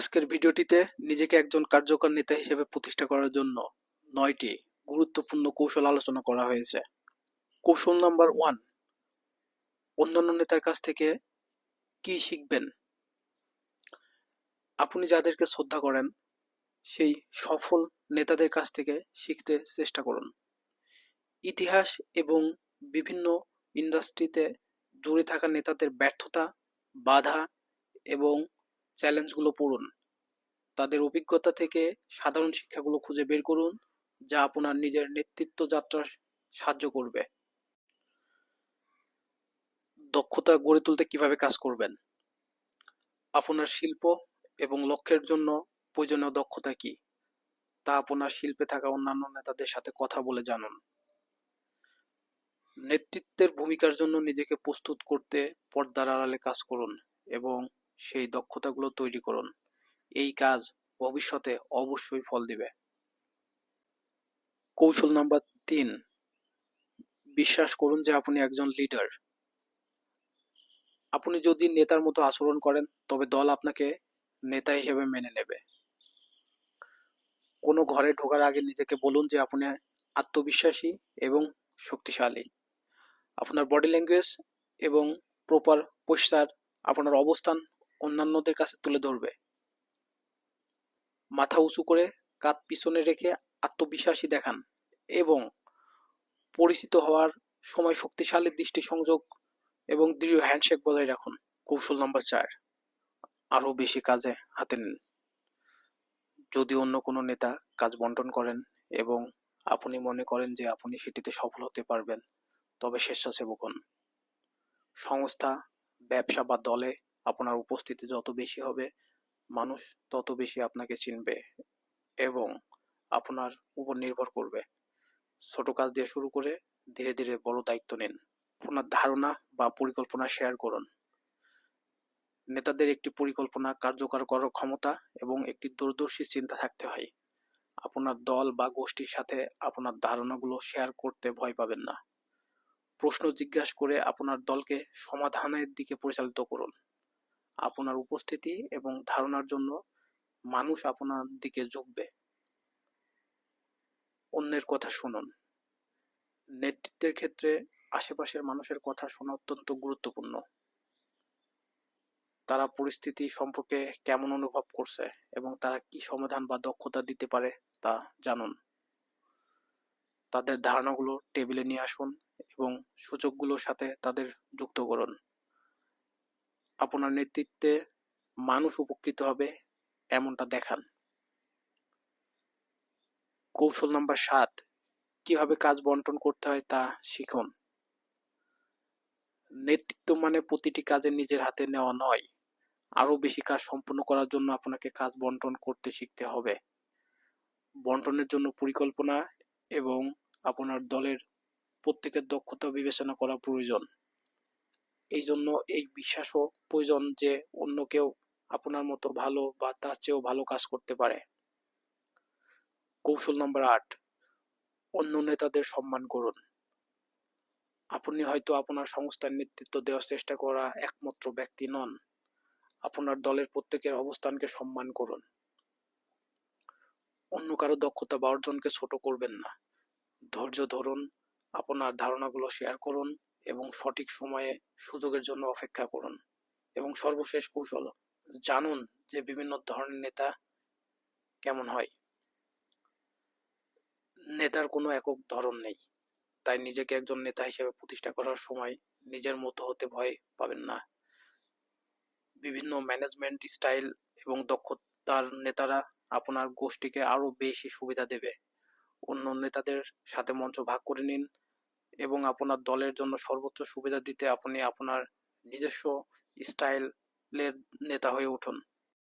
আজকের ভিডিওটিতে নিজেকে একজন কার্যকর নেতা হিসেবে প্রতিষ্ঠা করার জন্য নয়টি গুরুত্বপূর্ণ কৌশল আলোচনা করা হয়েছে। কৌশল নাম্বার ওয়ান, অন্যান্য নেতার কাছ থেকে কি শিখবেন? আপনি যাদেরকে শ্রদ্ধা করেন, সেই সফল নেতাদের কাছ থেকে শিখতে চেষ্টা করুন। ইতিহাস এবং বিভিন্ন ইন্ডাস্ট্রিতে জুড়ে থাকা নেতাদের ব্যর্থতা, বাধা এবং চ্যালেঞ্জগুলো পড়ুন। তাদের অভিজ্ঞতা থেকে সাধারণ শিক্ষাগুলো খুঁজে বের করুন, যা আপনার নিজের নেতৃত্ব যাত্রার সাহায্য করবে। দক্ষতা গড়ে তুলতে কীভাবে কাজ করবেন? আপনার শিল্প এবং লক্ষ্যের জন্য প্রয়োজনীয় দক্ষতা কি? তা আপনার শিল্পে থাকা অন্যান্য নেতাদের সাথে কথা বলে জানুন। নেতৃত্বের ভূমিকার জন্য নিজেকে প্রস্তুত করতে পর্দার আড়ালে কাজ করুন এবং সেই দক্ষতাগুলো তৈরি করুন। এই কাজ ভবিষ্যতে অবশ্যই ফল দিবে। কৌশল নাম্বার তিন, বিশ্বাস করুন যে আপনি একজন লিডার আপনি যদি নেতার মতো আচরণ করেন, তবে দল আপনাকে নেতা হিসেবে মেনে নেবে। কোনো ঘরে ঢোকার আগে নিজেকে বলুন যে আপনি আত্মবিশ্বাসী এবং শক্তিশালী। আপনার বডি ল্যাঙ্গুয়েজ এবং প্রপার পোস্টার আপনার অবস্থান অন্যান্যদের কাছে তুলে ধরবে। মাথা উঁচু করে কাঁধ পিছনে রেখে আত্মবিশ্বাসী দেখান এবং পরিচিত হওয়ার সময় শক্তিশালী দৃষ্টি সংযোগ এবং দৃঢ় হ্যান্ডশেক বজায় রাখুন। কৌশল নাম্বার চার, আরও বেশি কাজে হাতে নিন। যদি অন্য কোনো নেতা কাজ বন্টন করেন এবং আপনি মনে করেন যে আপনি সেটিতে সফল হতে পারবেন, তবে স্বেচ্ছাসেবক হন। সংস্থা, ব্যবসা বা দলে আপনার উপস্থিতি যত বেশি হবে, মানুষ তত বেশি আপনাকে চিনবে এবং আপনার উপর নির্ভর করবে। ছোট কাজ দিয়ে শুরু করে ধীরে ধীরে বড় দায়িত্ব নিন। আপনার ধারণা বা পরিকল্পনা শেয়ার করুন। নেতাদের একটি পরিকল্পনা কার্যকর করার ক্ষমতা এবং একটি দূরদর্শী চিন্তা থাকতে হয়। আপনার দল বা গোষ্ঠীর সাথে আপনার ধারণাগুলো শেয়ার করতে ভয় পাবেন না। প্রশ্ন জিজ্ঞাসা করে আপনার দলকে সমাধানের দিকে পরিচালিত করুন। আপনার উপস্থিতি এবং ধারণার জন্য মানুষ আপনার দিকে ঝুঁকবে। অন্যের কথা শুনুন। নেতৃত্বের ক্ষেত্রে আশেপাশের মানুষের কথা শোনা অত্যন্ত গুরুত্বপূর্ণ। তারা পরিস্থিতি সম্পর্কে কেমন অনুভব করছে এবং তারা কি সমাধান বা দক্ষতা দিতে পারে তা জানুন। তাদের ধারণাগুলো টেবিলে নিয়ে আসুন এবং সূচকগুলোর সাথে তাদের যুক্ত করুন। আপনার নেতৃত্বে মানুষ উপকৃত হবে এমনটা দেখান। কৌশল নাম্বার সাত, কীভাবে কাজ বন্টন করতে হয় তা শিখুন। নেতৃত্ব মানে প্রতিটি কাজে নিজের হাতে নেওয়া নয় আরও বেশি কাজ সম্পন্ন করার জন্য আপনাকে কাজ বন্টন করতে শিখতে হবে। বন্টনের জন্য পরিকল্পনা এবং আপনার দলের প্রত্যেকের দক্ষতা বিবেচনা করা প্রয়োজন। এই জন্য এই বিশ্বাসও প্রয়োজন যে অন্য কেউ আপনার মতো ভালো বা তার চেয়েও ভালো কাজ করতে পারে। কৌশল নম্বর আট, অন্য নেতাদের সম্মান করুন। আপনি হয়তো আপনার সংস্থার নেতৃত্ব দেওয়ার চেষ্টা করা একমাত্র ব্যক্তি নন। আপনার দলের প্রত্যেকের অবস্থানকে সম্মান করুন। অন্য কারও দক্ষতা বা অর্জনকে ছোট করবেন না। ধৈর্য ধরুন, আপনার ধারণাগুলো শেয়ার করুন এবং সঠিক সময়ে সুযোগের জন্য অপেক্ষা করুন। এবং সর্বশেষ কৌশল, জানুন যে বিভিন্ন ধরনের নেতা কেমন হয়। নেতার কোনো একক ধরন নেই। তাই নিজেকে একজন নেতা হিসেবে প্রতিষ্ঠা করার সময় নিজের মতো হতে ভয় পাবেন না। বিভিন্ন ম্যানেজমেন্ট স্টাইল এবং দক্ষতার নেতারা আপনার গোষ্ঠীকে আরও বেশি সুবিধা দেবে। অন্য নেতাদের সাথে মঞ্চ ভাগ করে নিন। এবং আপনার দলের জন্য সর্বোচ্চ সুবিধা দিতে আপনি আপনার নিজস্ব স্টাইলের নেতা হয়ে উঠুন।